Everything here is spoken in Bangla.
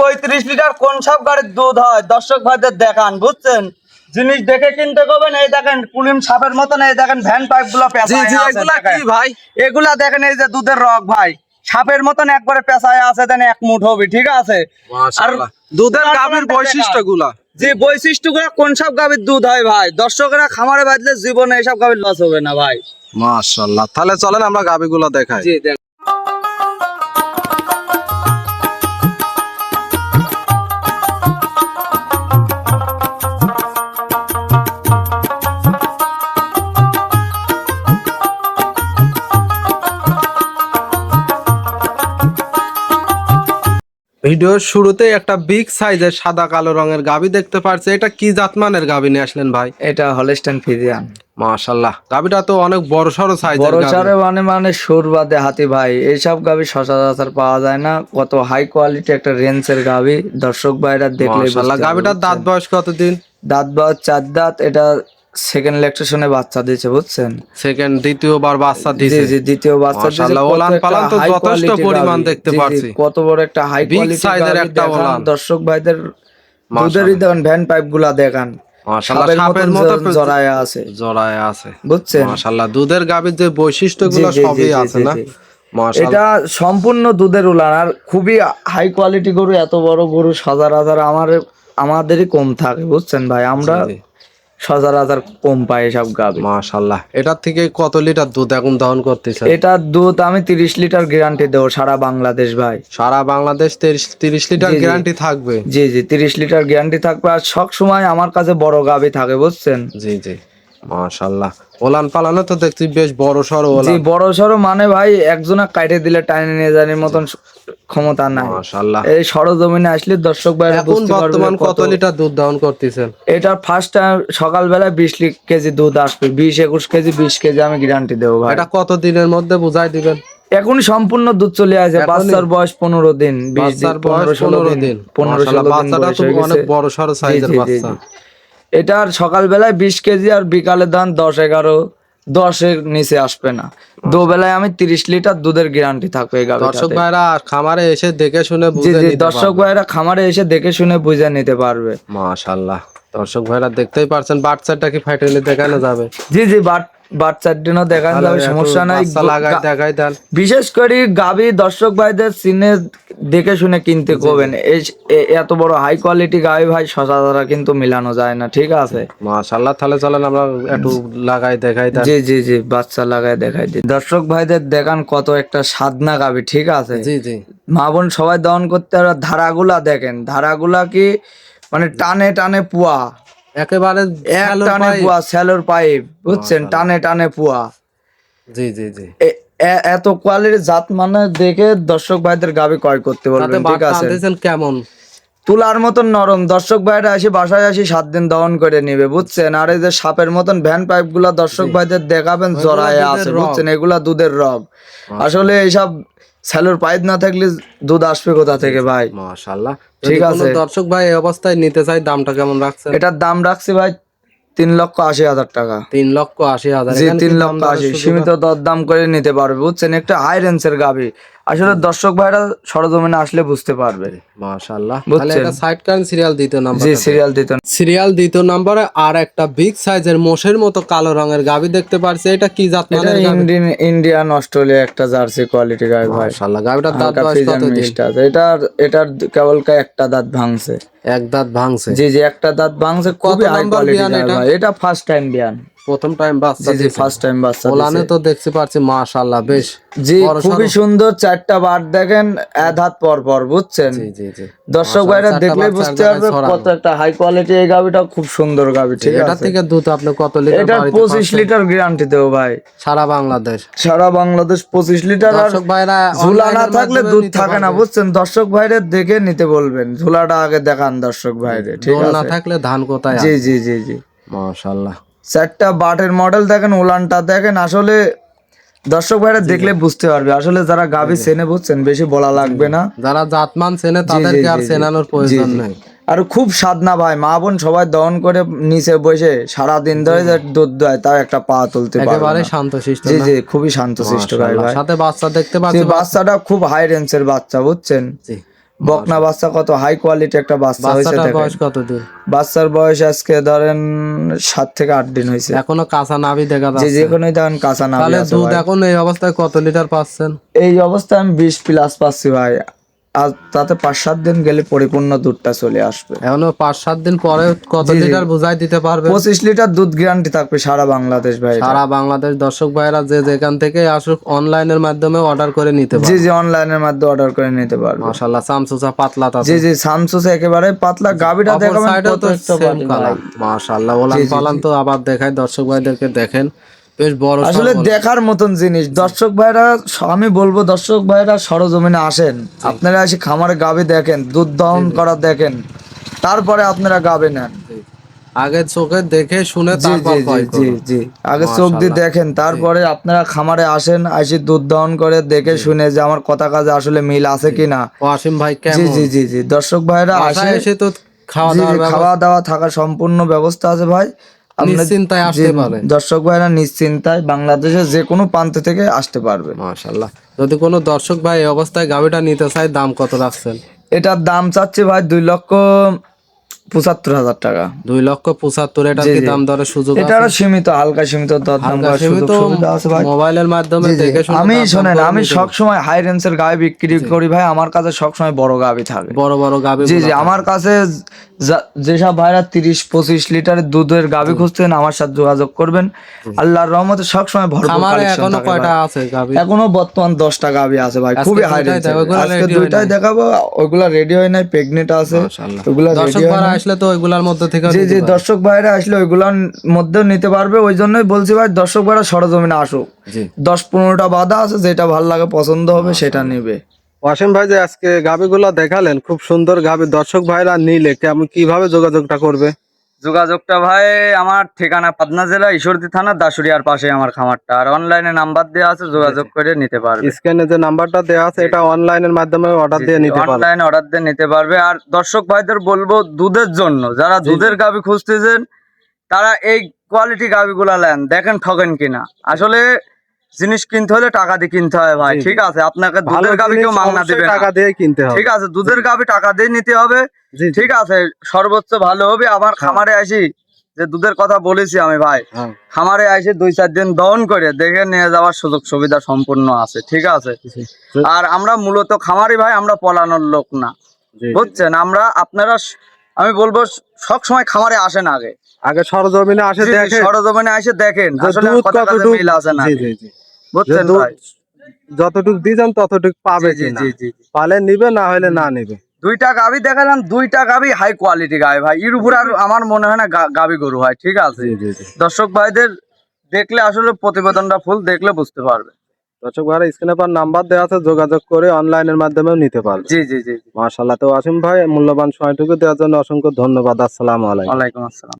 পঁয়ত্রিশ লিটার কোন সব গাড়ির দুধ হয়? দর্শক ভাইদের দেখান বুঝছেন? জিনিস দেখে কিনতে করবেন এই দেখেন কুলিম সাপের মতন এই দেখেন ভ্যান পাইপগুলো ভাই? এগুলা দেখেন এই যে দুধের রক ভাই। সাপের মতন একবারে পেঁচায় আছে দেন এক মুঠ হবে ঠিক আছে? মাশাআল্লাহ। দুধের গাভীর বৈশিষ্ট্যগুলা। যে বৈশিষ্ট্যগুলো কোন সব গাভীর দুধ হয় ভাই? দর্শকরা খামারে বাঁধলে জীবনে এইসব গাভীর লস হবে না ভাই। মাশাআল্লাহ। তাহলে চলেন আমরা গাভীগুলো দেখাই। ভিডিওর শুরুতে একটা বিগ সাইজের সাদা কালো রঙের গাভী দেখতে পারছে। এটা কি জাতমানের গাভী নিয়ে আসলেন ভাই? এটা হলস্টাইন ফিজিয়ান মাশাআল্লাহ। গাভীটা তো অনেক বড় সড়ো সাইজের বড় গাভী মানে মানে সুর বাদে হাতি ভাই। এইসব গাভি সচরাচর পাওয়া যায় না। কত হাই কোয়ালিটি একটা রেঞ্জের গাভি দর্শক ভাইরা দেখলে মাশাআল্লাহ। গাভীটার দাঁত বয়স কতদিন? দাঁত বা চার দাঁত। এটা সেকেন্ড ল্যাকটেশনে বাচ্চা দিয়েছে বুঝছেন? সেকেন্ড দ্বিতীয়বার বাচ্চা দিয়েছে। জি দ্বিতীয় বাচ্চা দিয়েছে। কত ওলান পালান তো যথেষ্ট পরিমাণ দেখতে জি, কত বড় একটা হাই কোয়ালিটি এর একটা ওলান। দর্শক ভাইদের দুধেরই ভ্যান পাইপগুলা দেখান। সাপের সাপের মতো জড়ায় আছে। জড়ায় আছে। বুঝছেন? মাশাআল্লাহ দুধের গাভীর যে বৈশিষ্ট্যগুলো সবই আছে না। এটা সম্পূর্ণ দুধের উলান আর খুবই হাই কোয়ালিটি গরু এত বড় গরু সচরাচর আমার আমাদেরই কম থাকে বুঝছেন ভাই? আমরা। সচরাচর কম পায় সব গাভী। মাশাল্লাহ। এটার থেকে কত লিটার দুধ এখন দহন করতেছে এটার দুধ আমি তিরিশ লিটার গ্যারান্টি দেবো সারা বাংলাদেশ ভাই। সারা বাংলাদেশ তিরিশ লিটার জি, জি। গ্যারান্টি থাকবে? জি জি তিরিশ লিটার গ্যারান্টি থাকবে। আর সব সময় আমার কাছে বড় গাভী থাকে বুঝছেন? জি জি। মাশাআল্লাহ। ওলান পালানো তো দেখছি বেশ বড় সড়ো ওলান। বড় সড়ো মানে ভাই একজনা কাটে দিলে টাইনে নিয়ে মতন ক্ষমতা নাই। মাশাআল্লাহ। এই সরজমিনে আসলে দর্শক ভাই এখন বর্তমান কত লিটার দুধ দহন করতেছেন? এটা ফার্স্ট টাইম সকালবেলা বিশ লি- কেজি দুধ আসবে। বিশ একুশ কেজি বিশ কেজি আমি গ্যারান্টি দেবো ভাই। এটা কত দিনের মধ্যে বুঝাই দিবেন? এখন সম্পূর্ণ দুধ চলে আসে? বাচ্চার বয়স পনেরো দিন বিশ দিন পনেরো ষোলো দিন পনেরো ষোলো দিন অনেক বড় সড়ো সাইজের বাচ্চা। এটার সকালবেলায় বিশ কেজি আর বিকালে ধান দশ এগারো দশের নিচে আসবে না। দুবেলায় আমি তিরিশ লিটার দুধের গ্যারান্টি থাকবে দর্শক ভাইরা খামারে এসে দেখে শুনে জি জি দর্শক ভাইরা খামারে এসে দেখে শুনে বুঝে নিতে পারবে। মাশাল্লাহ দর্শক ভাইরা দেখতেই পারছেন বাচ্চাটা কি ফাইটালি দেখানো যাবে? জি জি বাট বাচ্চার জন্য দেখানো যাবে সমস্যা নাই। লাগাই দেখাই দেন বিশেষ করে গাবি দর্শক ভাইদের সিনে দেখে শুনে কিনতে করবেন এত বড় হাই কোয়ালিটি গাবি ভাই সচরাচর কিন্তু মিলানো যায় না ঠিক আছে? মাশাআল্লাহ তাহলে চলেন আমরা একটু লাগাই দেখাই দেন জি জি জি বাচ্চা লাগায় দেখাই দিই। দর্শক ভাইদের দেখান কত একটা সাধনা গাবি ঠিক আছে? জি জি। মা বোন সবাই দহন করতে পারে ধারাগুলা দেখেন। ধারাগুলা কি মানে টানে টানে পুয়া। একেবারে এক টানে পুয়া স্যালোর পাইপ বুঝছেন? টানে টানে পুয়া। জি জি জি। এত কোয়ালিটির জাত মানে দেখে দর্শক ভাইদের গাবি ক্রয় করতে তাতে ঠিক আছে? কেমন? তুলার মতন নরম দর্শক ভাইরা আসি বাসায় আসি সাত দিন দহন করে নিবে বুঝছেন? আর এই যে সাপের মতন ভ্যান পাইপগুলা দর্শক ভাইদের দেখাবেন জড়ায় আছে বুঝছেন? এগুলা দুধের রব আসলে এইসব স্যালোর পাইপ না থাকলে দুধ আসবে কোথা থেকে ভাই? মাশাআল্লাহ। ঠিক আছে। দর্শক ভাই এই অবস্থায় নিতে চাই দামটা কেমন রাখছেন? এটার দাম রাখছি ভাই তিন লক্ষ আশি হাজার টাকা। তিন লক্ষ আশি হাজার। জি তিন লক্ষ আশি। সীমিত দর দাম করে নিতে পারবে বুঝছেন? একটা হাই রেঞ্জের গাবি আসলে দর্শক ভাইরা সরজমিনে আসলে বুঝতে পারবে। মাশাআল্লাহ। তাহলে এটা সাইড কারেন্ট সিরিয়াল দ্বিতীয় নাম্বার জি সিরিয়াল দিত। সিরিয়াল দ্বিতীয় নম্বরে আর একটা বিগ সাইজের মোষের মতো কালো রঙের গাবি দেখতে পারছি। এটা কি জাত মানের ইন্ডিয়ান ইন্ডিয়ান অস্ট্রেলিয়া একটা জার্সি কোয়ালিটি গাবি মাশাআল্লাহ গাবিটার দাঁত বয়স কত দিন? এটার এটার কেবল কা একটা দাঁত ভাঙছে। এক দাঁত ভাঙছে? জি জি একটা দাঁত ভাঙছে। হাই নাম্বার বিয়ান এটা? এটা ফার্স্ট টাইম বিয়ান। প্রথম টাইম বাচ্চা জি ফার্স্ট টাইম বাচ্চা ওলানে তো দেখতে পাচ্ছি মাশাআল্লাহ বেশ। জি খুবই সুন্দর চারটা বার দেখেন এক হাত পর পর বুঝছেন? জি জি জি। দর্শক ভাইরা দেখলে বুঝতে পারবে কত একটা হাই কোয়ালিটি এই গাবিটা খুব সুন্দর গাবি ঠিক এটা থেকে দুধ আপনি কত লিটার এটা বাড়িতে পঁচিশ পাচ্ছেন? লিটার গ্যারান্টি দেবো ভাই। সারা বাংলাদেশ। সারা বাংলাদেশ পঁচিশ লিটার দর্শক ভাইরা ঝুলা না থাকলে দুধ থাকে না বুঝছেন? দর্শক ভাইরে দেখে নিতে বলবেন। ঝুলাটা আগে দেখান দর্শক ভাইরে ঠিক দোল না থাকলে ধান কোথায় জি জি জি জি। মাশাআল্লাহ চারটা বাটের মডেল দেখেন উলানটা দেখেন আসলে দর্শক ভাইরা দেখলে বুঝতে পারবে। আসলে যারা গাভি চেনে বুঝছেন বেশি বলা লাগবে না। যারা জাতমান চেনে তাদেরকে আর চেনানোর প্রয়োজন নেই। আর খুব সাধনা ভাই মা বোন সবাই দহন করে নিচে বসে সারা দিন ধরে যে দুধ দেয় তাও একটা পা তুলতে পারবে একেবারে না। শান্তশিষ্ট জি জি খুবই শান্তশিষ্ট ভাই ভাই। সাথে বাচ্চা দেখতে যে পাচ্ছি বাচ্চাটা খুব হাই রেঞ্জের বাচ্চা বুঝছেন? জি। বকনা বাচ্চা কত? হাই কোয়ালিটি একটা বাচ্চা হয়েছে। বয়স কতদিন বাচ্চার বয়স আজকে ধরেন সাত থেকে আট দিন হয়েছে। এখনও কাঁচা নাভি দেখা যাচ্ছে। যে কোনো দেখেন কাঁচা নাভি তাহলে দুধ এখন এই অবস্থায় কত লিটার পাচ্ছেন? এই অবস্থায় আমি বিশ প্লাস পাচ্ছি ভাই। আর তাতে পাঁচ সাত দিন গেলে পরিপূর্ণ দুধটা চলে আসবে। এখনও পাঁচ সাত দিন পরে কত জি, জি। লিটার বুঝাই দিতে পারবে পঁচিশ লিটার দুধ গ্যারান্টি থাকবে সারা বাংলাদেশ ভাই সারা বাংলাদেশ দর্শক ভাইরা যে যেখান থেকে আসুক অনলাইনের মাধ্যমে অর্ডার করে নিতে জি পারবে। জি অনলাইনের মাধ্যমে অর্ডার করে নিতে পারবে। মাশাআল্লাহ চামচুচা পাতলা জি জি সামসুস একেবারে পাতলা গাবিটা দেখাবেন কত তো একটা। মাশাআল্লাহ ওলান জি, জি, পালান তো আবার দেখাই দর্শক ভাইদেরকে দেখেন। বেশ বড় আসলে দেখার মতন জিনিস। দর্শক ভাইরা আমি বলব দর্শক ভাইরা সরজমিনে আসেন। আপনারা এসে খামারে গাবে দেখেন দুধ দহন করা দেখেন। তারপরে আপনারা গাবে নেন। আগে চোখে দেখে শুনে জি জি জি জি আগে চোখ দিয়ে দেখেন তারপরে আপনারা খামারে আসেন আসি দুধ দহন করে দেখে শুনে যে আমার কথা কাজে আসলে মিল আছে কিনা। ওয়াসিম ভাই জি জি জি জি। দর্শক ভাইরা আসে এসে তো খাওয়া দাওয়া থাকার সম্পূর্ণ ব্যবস্থা আছে ভাই। নিশ্চিন্তায় আসতে পারে। দর্শক ভাইরা নিশ্চিন্তায় বাংলাদেশের যে কোনো প্রান্ত থেকে আসতে পারবে। মাশাআল্লাহ। যদি কোনো দর্শক ভাই এই অবস্থায় নিতে চায় দাম কত রাখছেন? এটার দাম চাচ্ছে ভাই দুই লক্ষ পঁচাত্তর হাজার টাকা। দুই লক্ষ পঁচাত্তর এটা কি দাম দরের সুযোগ এটা সীমিত হালকা সীমিত করার সুযোগ সীমিত মোবাইলের মাধ্যমে। দেখে শুনে আমি দাম দর শোনেন আমি নিতে সব সময় হাই রেঞ্জের গায়ে বিক্রি করি ভাই আমার কাছে সব সময় বড় গাবি থাকে। বড় বড় গাবি জি জি আমার কাছে যেসব ভাইরা তিরিশ পঁচিশ লিটারের দুধের গাবি খুঁজছেন আমার সাথে যোগাযোগ করবেন। আল্লাহর রহমতে সবসময় ভরপুর কালেকশন এখনও কয়টা আছে গাবি এখনও বর্তমান দশটা গাবি আছে ভাই আজকে খুবই হাই দুইটাই দেখাবো, ওগুলা আজকে দুইটাই দেখাবো ওইগুলা রেডি হয় নাই প্রেগনেন্ট আছে মাশাআল্লাহ। ওগুলা দর্শক রেডি হয় আসলে তো ওইগুলার মধ্যে থেকে জি জি দর্শক ভাইরা আসলে ওইগুলার মধ্যেও নিতে পারবে ওই জন্যই বলছি ভাই দর্শক ভাইরা সরজমিনে আসুক। দশ পনেরোটা বাধা আছে যেটা ভালো লাগে পছন্দ হবে সেটা নিবে। ওয়াসিম ভাই যে আজকে গাবিগুলো দেখালেন খুব সুন্দর গাবি। দর্শক ভাইরা নিলে কেমন কীভাবে যোগাযোগটা করবে? যোগাযোগটা ভাই আমার ঠিকানা পাবনা জেলা ঈশ্বরদী থানা দাসুরিয়ার পাশে আমার খামারটা। আর অনলাইনে নাম্বার দেওয়া আছে যোগাযোগ করে নিতে পারবে। স্ক্রিনে যে নাম্বারটা দেওয়া আছে এটা অনলাইনের মাধ্যমে অর্ডার দিয়ে নিতে পারবে। অনলাইন অর্ডার দিয়ে নিতে পারবে। আর দর্শক ভাইদের বলব দুধের জন্য যারা দুধের গাবি খুঁজতেছেন তারা এই কোয়ালিটি গাবিগুলা নেন। দেখেন ঠকেন কিনা। আসলে জিনিস কিনতে হলে টাকা দিয়ে কিনতে হয় ভাই। ঠিক আছে? আপনাকে দুধের গাবি কেউ মাংনা দিবে টাকা দিয়ে কিনতে হবে। ঠিক আছে দুধের গাবি টাকা দিয়ে নিতে হবে। ঠিক আছে সর্বোচ্চ ভালো হবে। আমার খামারে আসি যে দুধের কথা বলেছি আমি ভাই। হ্যাঁ। খামারে আসি দুই চার দিন দহন করে দেখে নিয়ে যাওয়ার সুযোগ সুবিধা সম্পূর্ণ আছে ঠিক আছে? আর আমরা মূলত খামারি ভাই আমরা পলানোর লোক না। বুঝছেন? আমরা আপনারা আমি বলব সব সময় খামারে আসেন আগে। আগে সরজমিনে আসে জি, সরজমিনে এসে দেখেন। আসলে মিল আছে না। বুঝছেন দুধ ভাই? যতটুক দিয়েছেন ততটুক পাবে জি জি জি জি। পালে নিবে না হলে না নিবে। দুইটা গাবি দেখালাম দুইটা গাবি হাই কোয়ালিটি গাবি ভাই। এর উপর আর আমার মনে হয় না গা- গাবি গরু হয় ঠিক আছে? দর্শক ভাইদের দেখলে আসলে প্রতিবেদনটা ফুল দেখলে বুঝতে পারবে। দর্শক ভাইরা স্ক্রিনে পর নাম্বার দেওয়া আছে যোগাযোগ করে অনলাইনের মাধ্যমেও নিতে পারবে। জি জি জি জি। মাশাআল্লাহ। তো আসিম ভাই মূল্যবান সময়টুকু দেওয়ার জন্য অসংখ্য ধন্যবাদ। আসসালামু আলাইকুম। ওয়ালাইকুম আসসালাম।